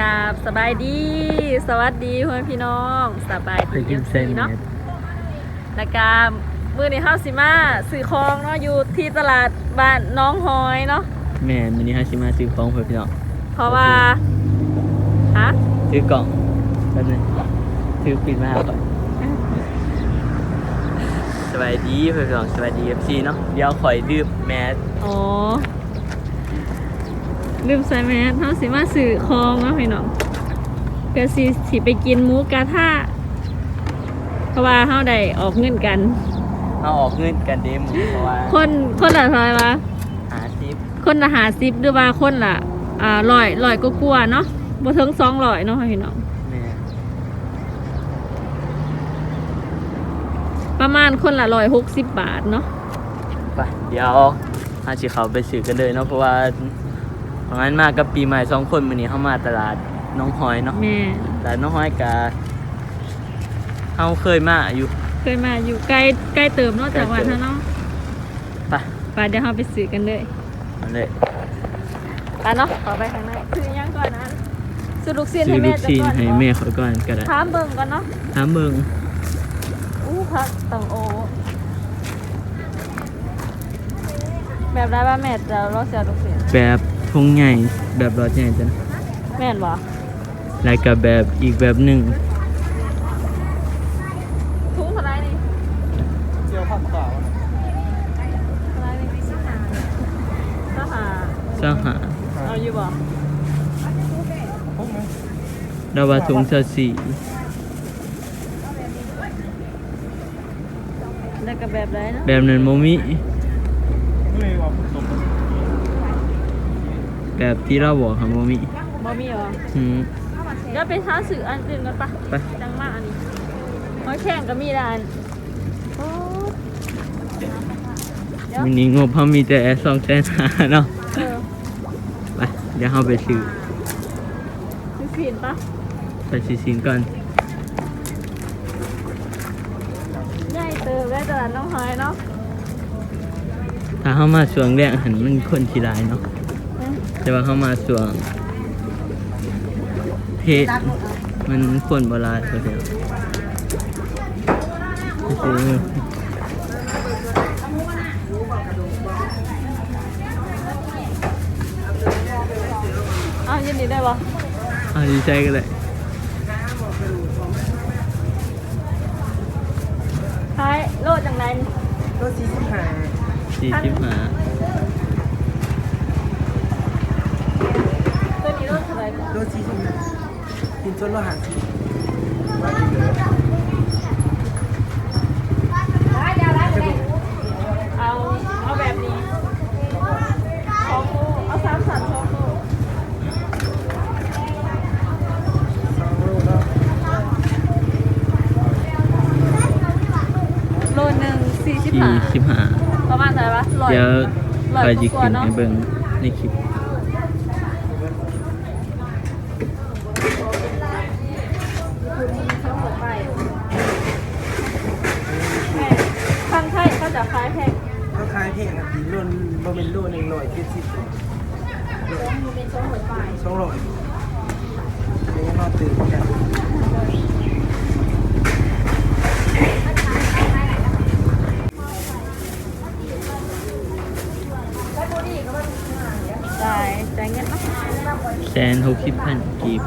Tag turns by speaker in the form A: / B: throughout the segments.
A: กราบสบายดี สวัสดีเพื่อนพี่น้องสบาย
B: เค
A: ดี
B: ยกินเส้น
A: เนาะ
B: เนี่ย
A: แล้วก็มื้อนี้เฮาสิมาซื้อของเนาะอยู่ที่ตลาดบ้านน้องหอยเนาะ
B: แม่มินิฮาชิมาซื้อของเพื่อนพี่น้อง
A: เพราะว่าฮะ
B: ซื้อกล่องแป๊บนึงซื้อปิดมาก่อนสวัสดีเพื่อนพี่น้องสวัสดีเอฟซีเนาะเดี๋ยวข่อยดื่มแมส
A: อ๋อ ลืมใส่แมสเฮาสิมาซื้อของเนาะพี่น้องก็สิสิไปกินหมูกระทะเพราะว่าเฮาได้ออกเงินกัน
B: เอาออกเงินกันเดมเพราะว่า
A: คนคนละเท่าไหร่วะ
B: หาซิป
A: คนละหาซิปหรือว่าคนละอ่าร้อยร้อยก็กลัวาๆเนาะบ่ถึงสองร้อยเนาะพี่น้อง
B: แม่
A: ประมาณคนละร้อยหกสิบบาทเนาะ
B: ไปเดี๋ยวฮาชิเขาไปซื้อกันเลยเนาะเพราะว่า ของนั้นมากับปีใหม่สองคนมื้อนี้เข้ามาตลาดน้องหอยเนาะ
A: แม่
B: ตลาดน้องหอยกะเฮาเคยมาอยู่
A: เคยมาอยู่ใกล้ใกล้เติมเนาะจากวัน
B: ใกล้เติม
A: เนาะ
B: ไป
A: ไปเดี๋ยวเราไปซื้อกันเลย
B: มาเลย
A: ไปเนาะต่อไปข้างในซื้อยังก่อนนะซื้อลูกชิ้น
B: ซื้
A: ให้
B: อลู
A: แม่
B: ก
A: จะ
B: ชิ้น
A: ก่อน
B: ให้แม่เขาก่อนก็ได้
A: ถามเบิ่งก่อนเนาะ
B: ถามเบิ่ง
A: อู้พักตังโอแบบได้ป่ะแม่จะรอเสียลูกชิ้น
B: แบบ ทงใหญ่แบบรถใหญ่จ้ะ
A: แม่นบ่
B: แล้วก็แบบอีกแบบหนึ่ง
A: ทุกเท่าไหรนี่
C: เจียวผัดเปล่า
A: เท่าไหรนี่สิบห้าสิบห้า
B: เจ้าหา
A: เอาอยู่บ่
C: พวกนั้น
B: ดาวาทงเจ้าสี
A: แล้วก็แบบไรนะ
B: แบบนั้นโมมิ
C: ไม่ว่าผสม
B: แบบที่เราบอกค่ะโมมิ
A: บ่มีเหรอ
B: อืม
A: เดี๋ยวไปหาสื่ออันอื่นกันปะ
B: ไป
A: จังมากอันนี้หอยแข่งก็มีร้านโอ้เดี๋ยว
B: วันนี้งบเขามีแต่สองแสนหาเนาะ
A: เออ
B: ไปเดี๋ยวเราไปซื้อ
A: ซื้อสินปะ
B: ไปซื้อสินก่อน
A: ใหญ่เติมได้ตลาดน้องหอยเนาะ
B: ถ้าเข้ามาช่วงแรกหันมันคนทีไรเนาะ
A: อืม
B: แต่ว่าเข้ามาช่วงเทศมันคนโบราณเขาเดียวซื้อ
A: อ้าวยินดีได้ปะ
B: เอาดีใจกันเลย
A: ท้ายโลดจังไรนี่
C: ก็สี่สิบห้า
B: สี่สิบห้า
A: ดเท่าไหร่ก่อน
C: ก็สี่สิบห้ากินจนเหาสิ
A: เอาเอาแบบนี้สองโลเอาสามสันสองโล
C: สองโลเน
A: โลหนึ่งสี่สิบ
B: สี่
A: ห้า
B: สิบห้า
A: ประมาณเท่าไหร่ปะร้อย
B: เดี๋ยว
A: ร้อย
B: ไป
A: ก
B: จิ
A: ว่า
B: กิน
A: เนาะ
B: ให้เบิ่งในคลิป
A: แม่ทางไทยเขาจะขายแพง
C: เขาขายแพงอะกินรุ่นบะเป็นรุ่นหนึ่งร้อยเจ็ดสิบสองร้อยเดี๋ยวเราตื่นกัน
A: จ่ายจ่ายเงินปะ
B: แสนหกสิบพันกีบ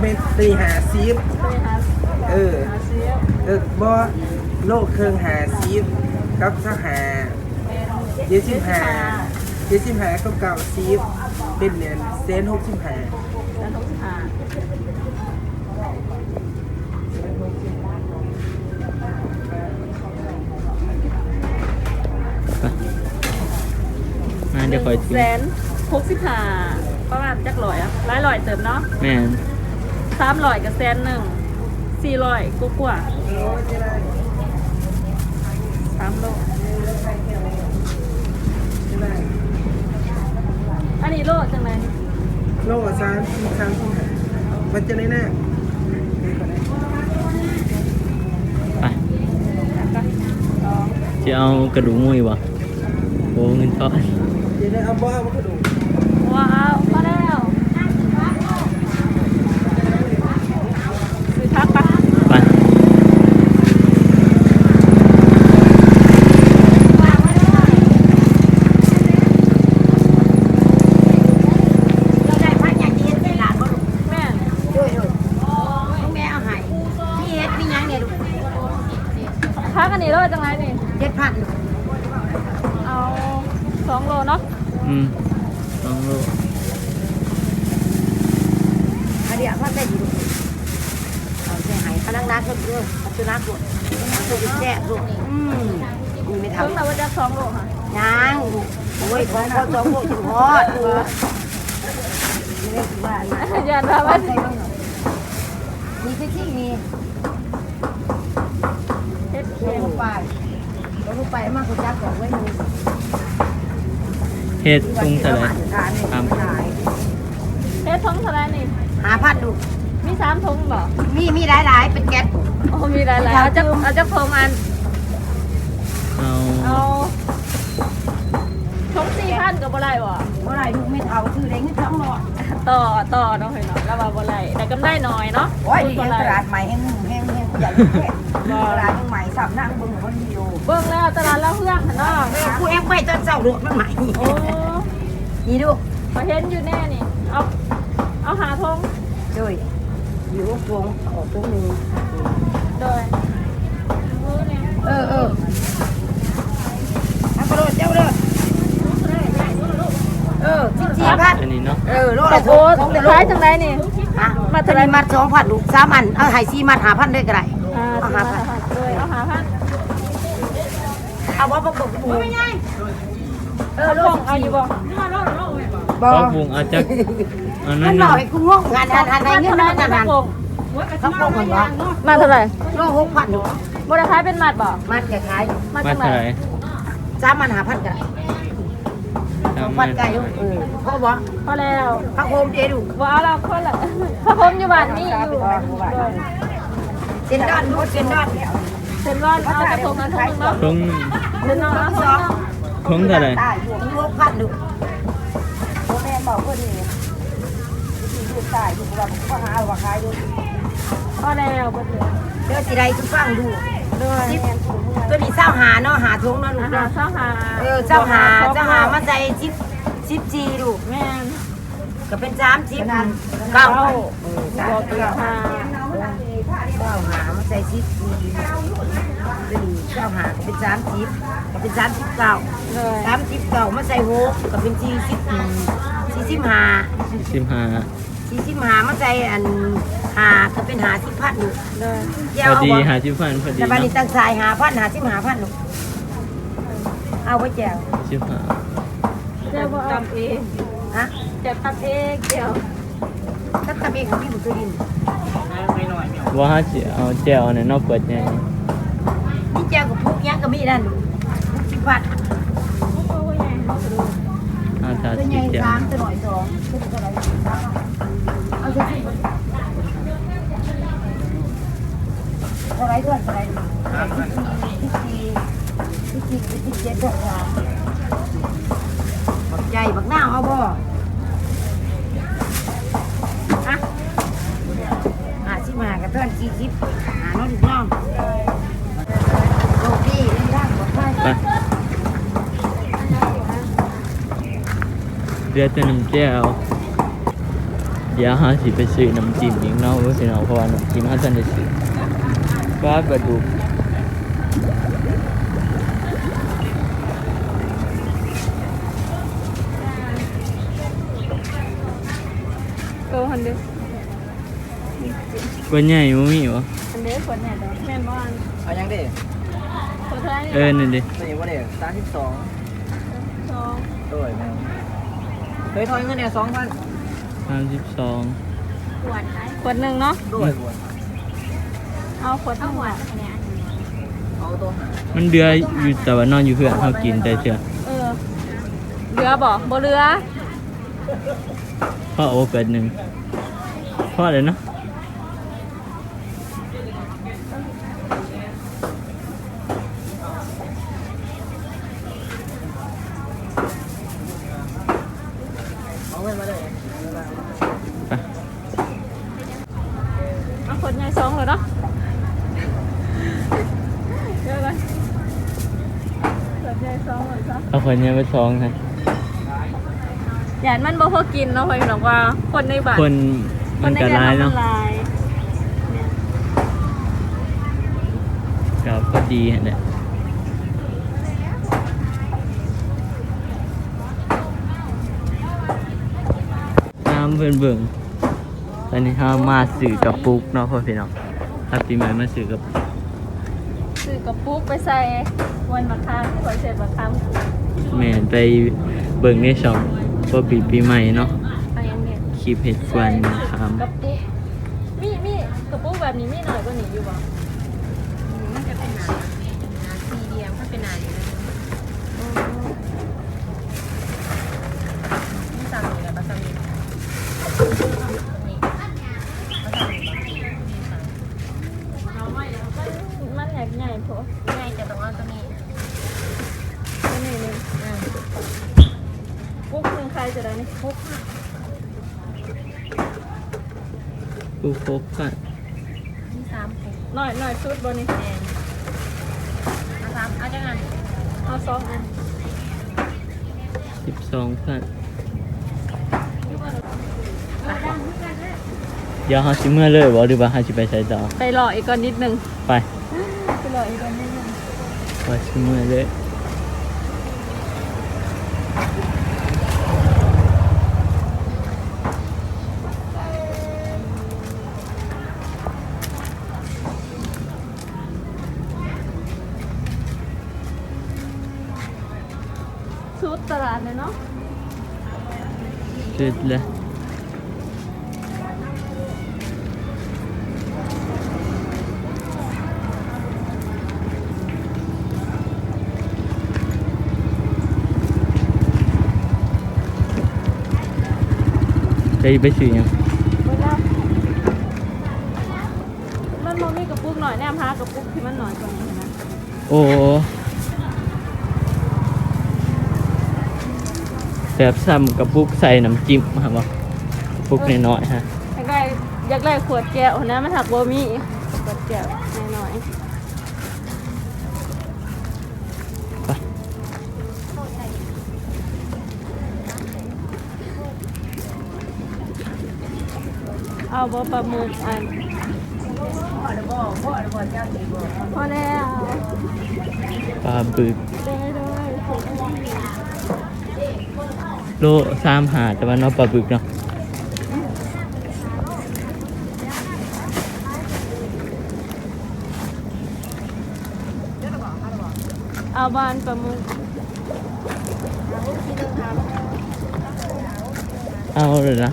C: เม็ดตีหาซีฟเออ
A: หาซื้อ
C: เออบ่โลกเครื่องหาซีฟกับสหาเจ็ดสิบหาเจ็ดสิบหากับเก่าซีฟเป็นเนี่ยเซนหกสิบหา
B: จะคอยตี
A: แส
B: น
A: หกสิบห้าประมาณจักร้อยอะร้อยร้อยเติมเนาะ
B: แม่น
A: สามร้อยกับแสนหนึ่งสี่ร้อยกว่ากว่าสามโลอันนี้โลจังไห
C: โล่ะสามสามสี่มันจะได้แน่ไป
B: จะเอากระดูกมุ้ยวะโอ้เงินทอน
C: เดี๋ยวได้เอาบ่เอามากระดู
A: ว้าวมาแล้วซื้อพักปะ
B: ไป
D: เราได้พักอย่างนี้เป็นหลานบ่ลูก
A: แม่น
D: ด้วยด้วยลูกแม่เอาให้พี่เฮ็ดมีหยังเนี่ยลูก
A: พักอันนี้เลยจังไรนี่
D: เจ็ดพันลูก
A: เอาสองโลเนาะ
B: อืมสองโล
D: อันนี้เอาพันได้ดีลูกเอาใส่ให้พนักงานก็เด้อพัฒนาลูกลูกแซ่ลูกอืมมีไม่
A: เพิ่ง
D: ทำ
A: ต่ว่าจะสองโลค่ะ
D: ยังโอ้ยของเขาสองลูกถึงฮอดลูกไม่ได้คิดว่านะ
A: ยันว่าว่า
D: มีที่ที่มี
A: เฮ็ดเค็ม
D: ไปลงไปมากกว่าจักของไว้มือ
B: เฮ็ดตุงเท่าไหร่
D: ทานขาย
A: เฮ็ดทงเท่าไรนี่
D: หาพันลูก
A: มีสามทงบ่
D: มีมีหลายๆเป็นแก๊ส
A: โอ้มีหลายๆเอาจะเอาจะพงอัน
B: เอา
A: เอาทงสี่พันกับบ่ไรบ่
D: เมื่อไรลูกไม่เท่าซื้อได้เงินสองร้อย
A: ต่อต่อเนาะเฮ้ยเนาะแล้วว่าบ่ไรแต่กำไรน้อยเนาะ
D: โอ้ย
A: บ่
D: ยัง
A: ไร
D: ตลาดใหม่แห้งแห้งแห้ง ใหญ่แค่ตลาดยังใหม่สับนั่งเบิ่งคนเดียว
A: เบิ่งแล้วตลาดแล้วเพื่อนนเนาะ
D: กูแอบไปตอนเช้าลูกมันใหม่นี่ลูก
A: พอเห็นอยู่แน่นี่ เอา เอาหาทง
D: ด้วยอยู่วงออกตรงนึง
A: โดยมือเนี่ย
D: เออเออทำกระโดดเจ้าเด้อเอ อจริงๆพัด
B: อันนี้เนาะ
D: เออโล
A: แต่
D: ละส
A: โอ้
D: องของเดือน
A: คล้ายจังไรนี่
D: อะมาทะเลมัดสองพันลูกสามอัน เอาไห่ซีมัดหาพันด้วยก็ได้
A: อ่า
D: เอา
A: สิ
D: หา
A: มา
D: พัน
A: โดยเอาหาพัน
D: เอาว่าประกบปูไม่ง่ายเออ
A: เอา
D: โล
A: ล
D: ก
A: งเอาอยู่บ่
D: บ
B: ก็
D: อ
B: ปรุงอาจจะอันนั้
D: มันน
B: นะ
D: บอกให้กูงงงานงานงานไหนเงินมันงานงาน
A: โกง
D: เขาโกงกันบ่
A: มาเท่าไหร่
D: โลหกพันลูก
A: บ่ได้ขายเป็นมัดบ่
D: มัดแก่ขาย
A: มัด
B: มา
A: จังไร
B: เท่าไหร่
D: สามมันหาพันกันส องพันไก่ลูกเออพ่อบอก
A: พอแล้ว
D: พักโฮมเจดู
A: บ่เอาแล้วคนละพระพรหมอยู่บ้านนี่อยู่
D: เส้นด้านลูกเส้นด้าน
A: เซ็นว่าเอากระทงนั้นทงนึงเนาะ
B: ทง
A: เซ็นเอาทง
B: ทงเท่าไหร่
D: ตายอยู่หกพันลูพ่อแม่บอกคนนี้ลูกตายลูกว่าพ่อหาว่าขายดู
A: พอแล้วบ่ถึง
D: เดี๋ยวสิได้ทุกฟังดู
A: โดย
D: ตัวนี้เศร้าหาเนาะหาทงเนาะลู
A: อากหา
D: เนาะ
A: เช้าหา
D: เออเจ้าหาเจ้าหามาใส่ชิปชิปจีดู
A: แม่น
D: ก็เป็นสามชิปเก้า
A: เก้า
D: เออสาม
A: บอก
D: เก้า
A: หา
D: เก้าหามาใส่ชิปจีตัวนี้เก้าหาก็เป็นสามชิปก็เป็นสามชิปเก้า
A: เลย
D: สามชิปเก้ามาใส่หกก็เป็นสี่ชิปสี่ชิปหา
B: สิบห้า
D: สี่ชิปหามาใส่อัน หาก็เป็นหาชิปพันลูก
A: เลย
D: เจ้า
B: พอ
D: เอา
B: ดี
D: บ่
B: หาชิฟันพอดี
D: แต่บัดนี้
B: เนาะ
D: ตั้งสายหาพันหาชิปหาพันลูกเอาไว้แจว
B: ชิฟัน
A: เจ้าบ่เอาเอง
D: ฮะ
A: จะตัดเองเดี๋ยว
D: ก็ทำเองของพี่บุตรดิน
B: ว่าฮาสิเอาแจ่วเนี่ยนอกเปิดใหญ่
D: นี่แจวกับพวกยังก็มีนั่นลูกชิปพัน
B: เอาทา
D: ตัว
B: สี
D: ใหญ่
B: แจ่ว
D: สามตัวหน่อยสองตัวเท่าไหร่เอาสิเท่า ไรด้วยเท่าไหรที่สี่ที่สี่ที่เจ็ดดอกามบักใหญ่บักหน้าเอาบ่อะหาสิมากับเพื่อนสี่สิบหาน้องลูกน้องโลกี้ร่างบักไป
B: เรือตัวหนึ่งแจ่วเดี๋ยวหาสิไปซื้อน้ำจิ้มอีกเนาะพี่น้องเพราะว่าน้ำจิ้มเขาท่านได้ซื้อ ปลากระดูก
A: เออฮันเดอ
B: กว่าใหญ่บ่มีวะ
A: ฮันเดอคนเนี่ยดอกแม่นบ่อัน
C: เอายังเด้
A: คนเท่าไหร่
B: เออนี่ดิ
C: นี่ว่าเด้สามสิบสอง
A: สอง
C: ด้วยแม่เคยทอยเงินเนี่ยสองพัน
B: สามสิบสอง
A: ขวดขวดหนึ่งเนาะ
C: ด้วยบวช
A: เอาขวดทั้งหมด
C: เอาตัวหา
B: มันเดืออยู่แต่ว่านอนอยู่เพื่อนเขากินแต่เชื่อ
A: เออเรือบ่บ่เรือ
B: พ่อโอเปิดหนึ่งพ่อเลยเนาะ
A: เอาคนใหญ่สองเลยเนาะเดี๋ยวกันคนใหญ่สองเลยซะ
B: เอา คนเนี้ยไปซองฮะ
A: หยานมันบ่พอกินเนาะพี่น้องว่าคนในบ้าน
B: คนมันก็ร้ายเนาะ
A: คใบ้มัลายเนี่ย
B: ก็พอดีฮะเนี่ยน้ำเบิ่นเบิ่งตอนนี้เรามาสื่อกับปุ๊กเนาะพ่อพี่น้องถ้าปีใหม่มาสื่อกับ
A: ซื้อกระปุกไปใส่วันมะขามที่เขาเสร็จมะขามขูด
B: แม่นไปเบิ่งในช่องพ่อปีปีใหม่เนาะ
A: อะไรอย่างเงี้ย
B: คลิปเห็ดกวนนะครับ
A: กระปุกมีมีกระปุกแบบนี้มีหน่อยกว่านี้อยู่บ่
D: มันจะเป็นหนาหนาสี่เหลี่ยมถ้าเป็นหนาอยู่นะนี่สามเหลี่ยมกับสามเหลี่ยมนี่ก็สามเหลี่ยมนี่สาม
A: มันมันใหญ่ใหญ่ๆพอ
D: ง่ายจะต้องเอาตัวนี้
A: ตัวนี้หนึง
D: อ่า
A: ปุกห นึ่งใครจะได้นี่ปุก
B: ปุ๊กครบกัน
D: นี่สามหก
A: หน่อยหน่อยสุดบนนี้
D: แดงเอาสามเอาจังไง
A: เอาสองอัน
B: สิบสองพันเดี๋ยวเขาสิเมื่อเลยบ่หรือว่าเขาสิไปใช้ต่อ
A: ไปรออีกก่อนนิดนึง
B: ไป
A: ไปรออีกก่อนนิดนึง
B: ว่าสิเมื่อเลย
A: ชุดตลาดเลยเนาะ
B: สุดเลยไปไปซื้อหยัง
A: เบิ่งแล้วมันมมีกระปุกหน่อยแนมหากระปุกที่มันหน่อยกว่านี้นะ
B: โอ้ แบบซ้ำกับปุกใส่น้ำจิ้มฮะบ่ปุกน้อยๆฮะ
A: อยากได้อยากได้ขวดแก้วนะมันถักบ่มีขวดแก้วหน่อย
B: ไป
A: ๆเอาบ่ปลาหมึกอันพอแล้ว
B: ปลาบึก
A: ได้เลย
B: โลสามหาแต่ว่าเนาะปลาบึกเนาะ
A: เอาบานปลามึก
B: เอาเลยนะ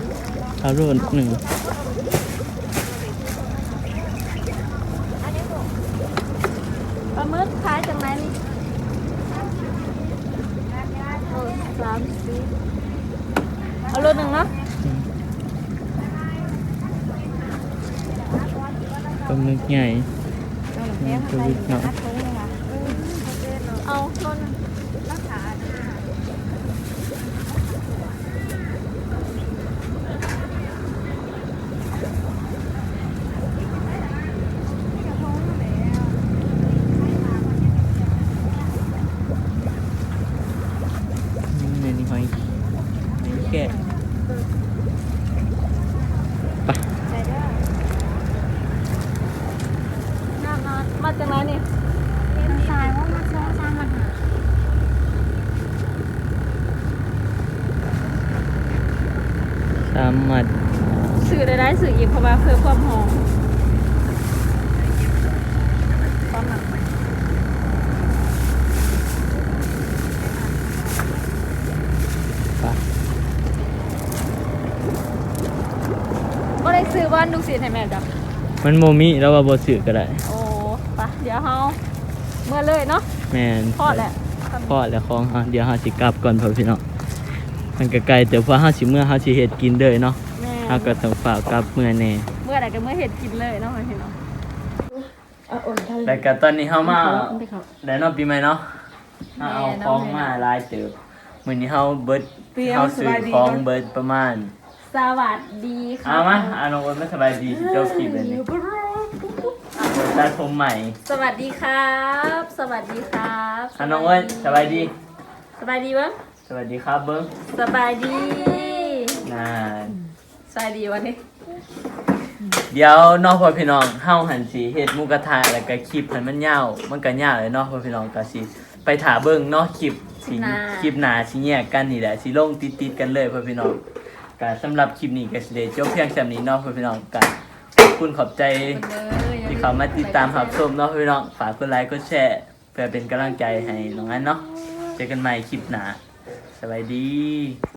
B: เอาโลหนึ่ง
A: ปลาหมึกขายจังไหนนี่โลสามสิบ เอาโลหนึ่งเนาะ
B: ปลาหมึกใหญ่ปลาบึกเนาะ
A: เอาโลหนึ่ง
B: ในนี่หอยนี่แกะไป
A: น้ำนอนมาจังไหนนี่
D: มันทรายว่ามันซ้อนซ้ำมันหา
B: สามหมัด
A: สื่อได้ได้สื่ออีกเพราะว่าเพื่อความหอมความหนัก
B: ไป
A: ก็ได้ซื้อบ้านดูสิให้แม่จ้ะ
B: มันโมมิแล้วว่าบ่ซื้อก็ได้
A: โอ้ปะเดี๋ยวเฮาเมื่อเลยเนาะ
B: แม่น
A: พอดแหละ
B: พอดแล้วของเฮาเดี๋ยวเฮาสิกลับก่อนพ่อพี่น้อง มันก็ไกลแต่ว่าเฮาสิเมื่อเฮาสิเฮ็ดกินเด้อเนาะ
A: แม่
B: เฮาก็ต้องฝากกลับเมื่อแน่
A: เมื่อไหร่ก็เมื่อเห็ดกินเลยเนาะพี่น้อง
B: แต่ก็ตอนนี้เฮามาได้เนาะปีใหม่เนาะเฮาเอาของมาหลายเติบมื้อนี้เฮาเบิดเฮาซื้อของเบิดประมาณ
A: สวัสดีค่ะ
B: เอามาอาน้องโอ๊ตไม่สบายดีเจ้าคลิปเลยนี่ตัดผมใหม่
A: สวัสดีครับ สวัสดีครับ
B: อาน้องโอ๊ตสบายดี
A: สบายดีวะ
B: สวัสดีครับเบิ้ง
A: สบายดี
B: น่า
A: สบายดีวันนี้
B: เดี๋ยวนอกพอพี่น้องเฮาหันสีเฮ็ดหมูกระทะแล้วก็คลิปให้มันยาวมันก็ยาวเลยเนาะพอพี่น้องก็สิไปถาเบิ่งเนาะคลิปสิคลิปหน้าสิแยกกันนี่แหละสิลงติดๆกันเลยพอพี่น้องก็สำหรับคลิปนี้ก็สิได้จบเพียงแค่นี้เนาะพอพี่น้องก็ขอบคุณขอบใจ ที่เขามาติดตามรับชมเนาะพี่น้อง ฝากกดไลค์กดแชร์ เพื่อเป็นกำลังใจให้น้องอันเนาะเจอกันใหม่คลิปหน้า สบายดี